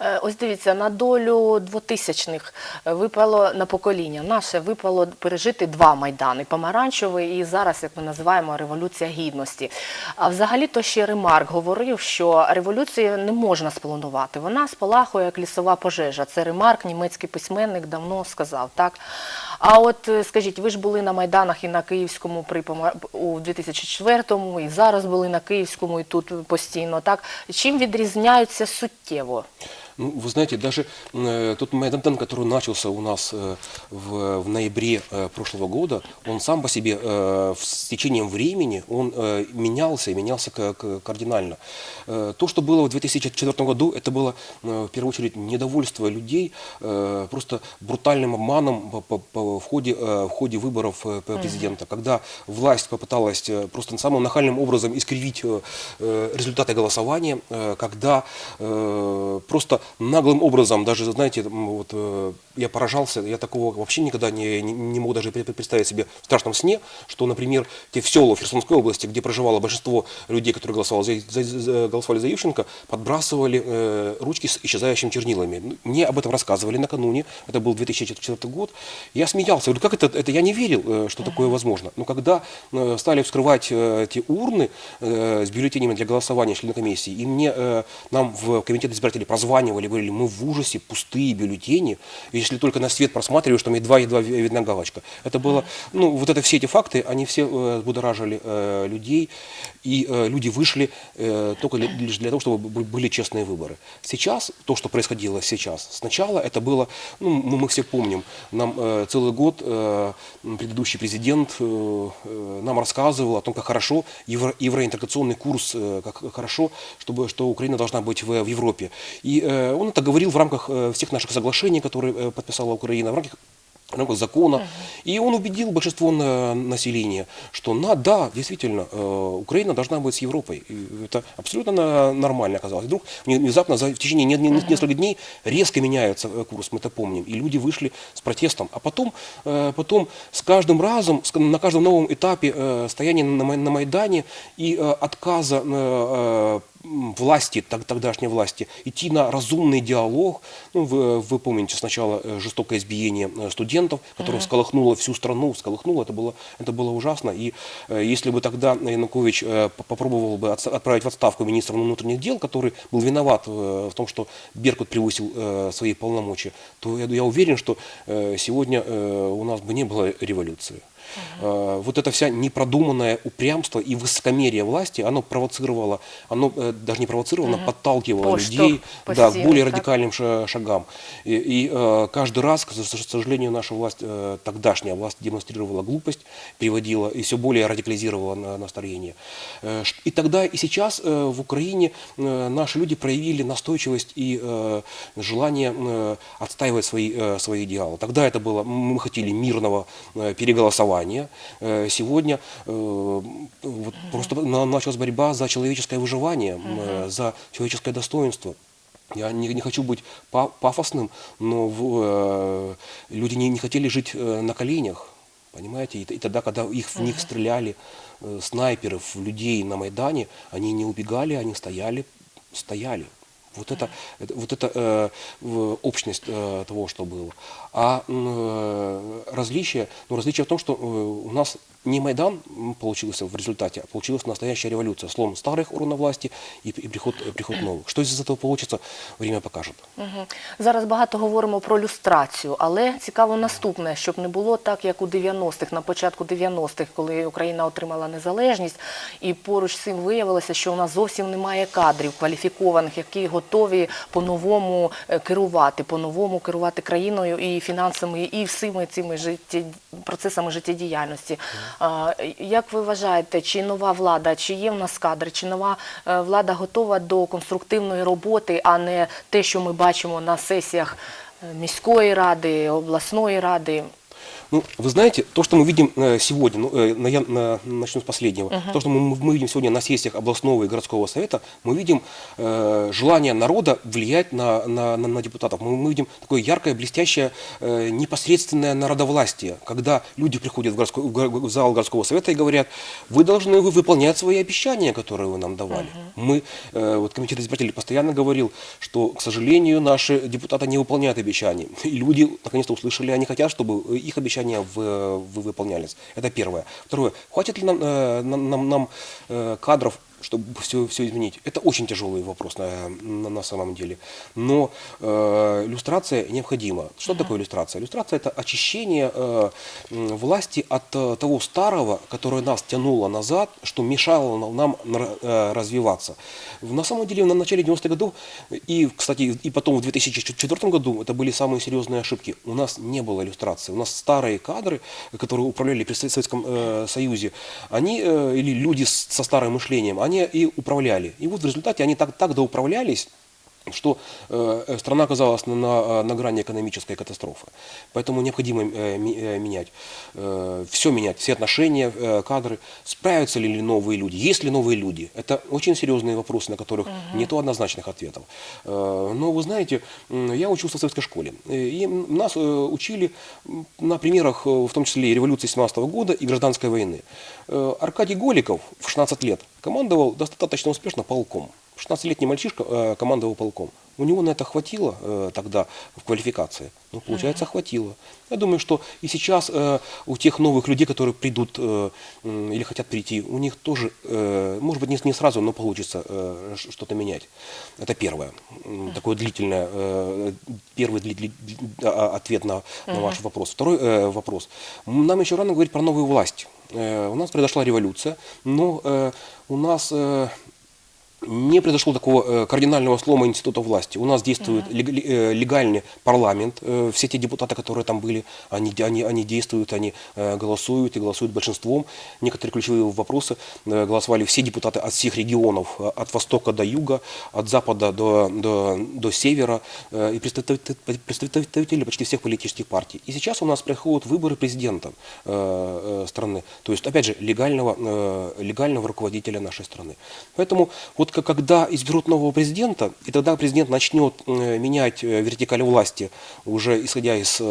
Е, Ось дивіться, на долю 2000-х е, випало на покоління наше випало пережити два майдани: помаранчевий і зараз, як ми називаємо, революція гідності. А взагалі то ще Ремарк говорив, що революцію не можна спланувати. Вона спалахує як лісова пожежа. Це Ремарк, німецький письменник, давно сказав. Так а от е, скажіть, ви ж були на майданах і на Київському при у 2004-му, і зараз були на Київському, і тут постійно. Так чим відрізняються суттєво? Ну, вы знаете, даже э, тот Майдан, который начался у нас э, в, в ноябре э, прошлого года, он сам по себе э, с течением времени, он э, менялся и менялся ка- ка- кардинально. Э, то, что было в 2004 году, это было э, в первую очередь недовольство людей э, просто брутальным обманом по- по- по- в ходе, э, в ходе выборов э, президента, когда власть попыталась э, просто самым нахальным образом искривить э, э, результаты голосования, э, когда э, просто наглым образом, даже, знаете, вот, э, я поражался, я такого вообще никогда не, не, не мог даже пре- представить себе в страшном сне, что, например, те в села в Херсонской области, где проживало большинство людей, которые голосовали за, за- за- голосовали за Ющенко, подбрасывали э, ручки с исчезающими чернилами. Ну, Мне об этом рассказывали накануне, это был 2004 год. Я смеялся, говорю, как это, это я не верил, э, что такое возможно. Но когда э, стали вскрывать э, эти урны э, с бюллетенями для голосования члены комиссии, и мне, э, нам в комитет избирателей прозванивали, говорили, мы в ужасе, пустые бюллетени, если только на свет просматриваешь, там едва-едва ви- видна галочка. Это было, ну, вот это все эти факты, они все э, будоражили э, людей, и э, люди вышли э, только ли- лишь для того, чтобы были честные выборы. Сейчас, то, что происходило сейчас, сначала это было, ну, мы, мы все помним, нам э, целый год э, предыдущий президент э, э, нам рассказывал о том, как хорошо евро, евроинтеграционный курс, э, как хорошо, чтобы, что Украина должна быть в, в Европе. И э, он это говорил в рамках э, всех наших соглашений, которые э, подписала Украина, в рамках рамках закона. И он убедил большинство на- населения, что на, да, действительно, э, Украина должна быть с Европой. И это абсолютно нормально оказалось. И вдруг вне- внезапно за, в течение не- не- нескольких дней резко меняется э, курс, мы это помним. И люди вышли с протестом. А потом, э, потом с каждым разом, на каждом новом этапе стояния на, Май- на Майдане и отказа власти, тог- тогдашней власти, идти на разумный диалог. Ну, вы, вы помните сначала э, жестокое избиение э, студентов, которое всколыхнуло всю страну, всколыхнуло, это было, это было ужасно. И э, если бы тогда Янукович э, попробовал бы отправить в отставку министра внутренних дел, который был виноват э, в том, что Беркут превысил э, свои полномочия, то я, я уверен, что э, сегодня э, у нас бы не было революции. Э, Вот это вся непродуманное упрямство и высокомерие власти, оно провоцировало, оно э, даже не провоцировало, оно подталкивало Поштовх людей да, к более так? радикальным ша- шагам. И, и, э, каждый раз, к сожалению, наша власть, тогдашняя власть демонстрировала глупость, приводила и все более радикализировала на- настроение. И тогда, и сейчас в Украине наши люди проявили настойчивость и желание отстаивать свои, свои идеалы. Тогда это было, мы хотели мирного переголосования. Э, Сегодня э, вот просто на- началась борьба за человеческое выживание, э, за человеческое достоинство. Я не, не хочу быть па- пафосным, но в- э, люди не, не хотели жить э, на коленях, понимаете? И, и тогда, когда их, в них стреляли э, снайперы в людей на Майдане, они не убегали, они стояли, стояли. Вот это, вот это э, общность э, того, что было. А э, различие, ну, различие в том, что э, у нас не Майдан м, получился в результате, а получилась настоящая революция. Слом старых органов власти и, и приход, э, приход новых. Что из этого получится, время покажет. Мгм. Зараз багато говоримо про люстрацію, але цікаво наступне, щоб не було так, як у 90-х, на початку 90-х, коли Україна отримала незалежність, і поруч з цим виявилося, що у нас зовсім немає кадрів кваліфікованих, які готові по-новому е, керувати, по-новому керувати країною і фінансами, і всіми цими житті... процесами життєдіяльності. Як ви вважаєте, чи нова влада, чи є в нас кадри, чи нова е, влада готова до конструктивної роботи, а не те, що ми бачимо на сесіях е, міської ради, обласної ради? Ну, вы знаете, то, что мы видим э, сегодня, ну, э, на- я на- начну с последнего, то, что мы, мы видим сегодня на сессиях областного и городского совета, мы видим э, желание народа влиять на, на, на- на депутатов. Мы, мы видим такое яркое, блестящее, э, непосредственное народовластие, когда люди приходят в, городской, в зал городского совета и говорят, вы должны вы выполнять свои обещания, которые вы нам давали. Мы, э, вот комитет избирателей постоянно говорил, что, к сожалению, наши депутаты не выполняют обещания. И люди наконец-то услышали, они хотят, чтобы их обещания в- вы выполнялись. Это первое. Второе. Хватит ли нам, э, нам- нам, э, кадров, чтобы все, все изменить? Это очень тяжелый вопрос на, на, на самом деле. Но э, иллюстрация необходима. Что такое иллюстрация? Иллюстрация – это очищение э, власти от э, того старого, которое нас тянуло назад, что мешало нам- нам э, развиваться. На самом деле, на начале 90-х годов, и, кстати, и потом в 2004 году, это были самые серьезные ошибки. У нас не было иллюстрации. У нас старые кадры, которые управляли при Со- Советском э, Союзе, они, э, или люди со старым мышлением, они и управляли. И вот в результате они так, так доуправлялись, что э, страна оказалась на, на, на грани экономической катастрофы. Поэтому необходимо э, ми- э, менять, все менять, все отношения, э, кадры. Справятся ли новые люди, есть ли новые люди? Это очень серьезные вопросы, на которых нет однозначных ответов. Э, но вы знаете, я учился в советской школе, э, и нас э, учили на примерах, э, в том числе и революции 17 года, и гражданской войны. Э, Аркадий Голиков в 16 лет командовал достаточно успешно полком. 16-летний мальчишка э, командовал полком. У него на это хватило э, тогда в квалификации? Ну, получается, хватило. Я думаю, что и сейчас э, у тех новых людей, которые придут э, м, или хотят прийти, у них тоже, э, может быть, не, не сразу, но получится э, что-то менять. Это первое. М, Такое длительное, э, первый дли- дли- дли- а- ответ на, на ваш вопрос. Второй э, вопрос. Нам еще рано говорить про новую власть. Э, У нас произошла революция, но э, у нас э, не произошло такого э, кардинального слома института власти. У нас действует э, легальный парламент. Э, Все те депутаты, которые там были, они, они, они действуют, они голосуют и голосуют большинством. Некоторые ключевые вопросы голосовали все депутаты от всех регионов, от востока до юга, от запада до, до, до севера, и представители, почти всех политических партий. И сейчас у нас проходят выборы президента страны, то есть, опять же, легального, легального руководителя нашей страны. Поэтому вот к- когда изберут нового президента, и тогда президент начнет э, менять э, вертикаль власти, уже исходя из э,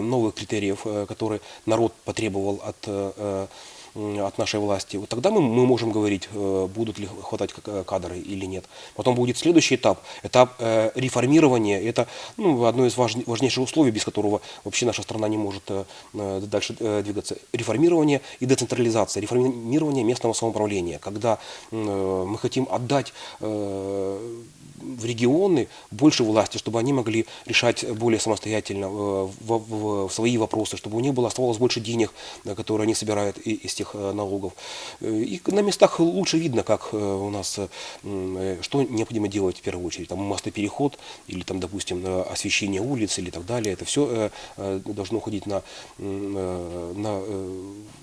новых критериев, которые народ потребовал от от нашей власти, вот тогда мы, мы можем говорить, э, будут ли хватать э, кадры или нет. Потом будет следующий этап, этап э, реформирования. Это ну, одно из важн- важнейших условий, без которого вообще наша страна не может дальше двигаться. Реформирование и децентрализация, реформирование местного самоуправления, когда мы хотим отдать в регионы больше власти, чтобы они могли решать более самостоятельно в, в- в свои вопросы, чтобы у них было оставалось больше денег, которые они собирают из тех э, налогов. Э, И на местах лучше видно, как э, у нас, что необходимо делать в первую очередь. Там мостопереход или там, допустим, освещение улиц или так далее. Это все должно уходить на, на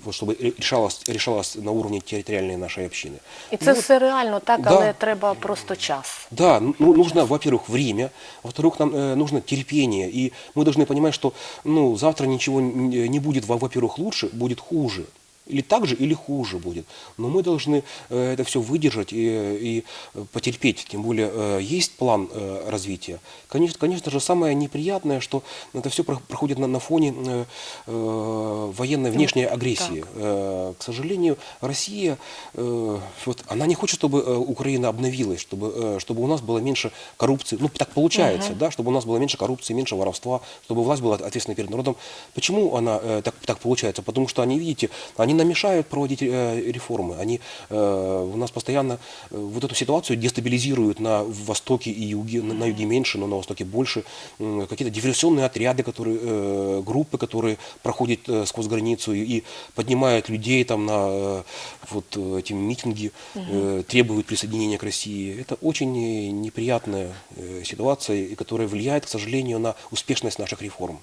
вот чтобы решалось, решалось на уровне территориальной нашей общины. І це Ну, все реально так, да. але треба просто час. Да, ну, нужно, во-первых, время, во-вторых, нам э, нужно терпение. И мы должны понимать, что ну, завтра ничего не будет, во- во-первых, лучше, будет хуже. Или так же, или хуже будет. Но мы должны э, это все выдержать и, и потерпеть. Тем более э, есть план э, развития. Конечно, конечно же, самое неприятное, что это все проходит на, на фоне военной внешней агрессии. Э, К сожалению, Россия, вот, она не хочет, чтобы Украина обновилась, чтобы, чтобы у нас было меньше коррупции. Ну, так получается, да, чтобы у нас было меньше коррупции, меньше воровства, чтобы власть была ответственна перед народом. Почему она так, так получается? Потому что они, видите, они нам мешают проводить э, реформы. Они э, у нас постоянно э, вот эту ситуацию дестабилизируют на востоке и юге, на, юге меньше, но на востоке больше. Какие-то диверсионные отряды, которые, группы, которые проходят сквозь границу и, поднимают людей там на вот эти митинги, требуют присоединения к России. Это очень неприятная ситуация, которая влияет, к сожалению, на успешность наших реформ.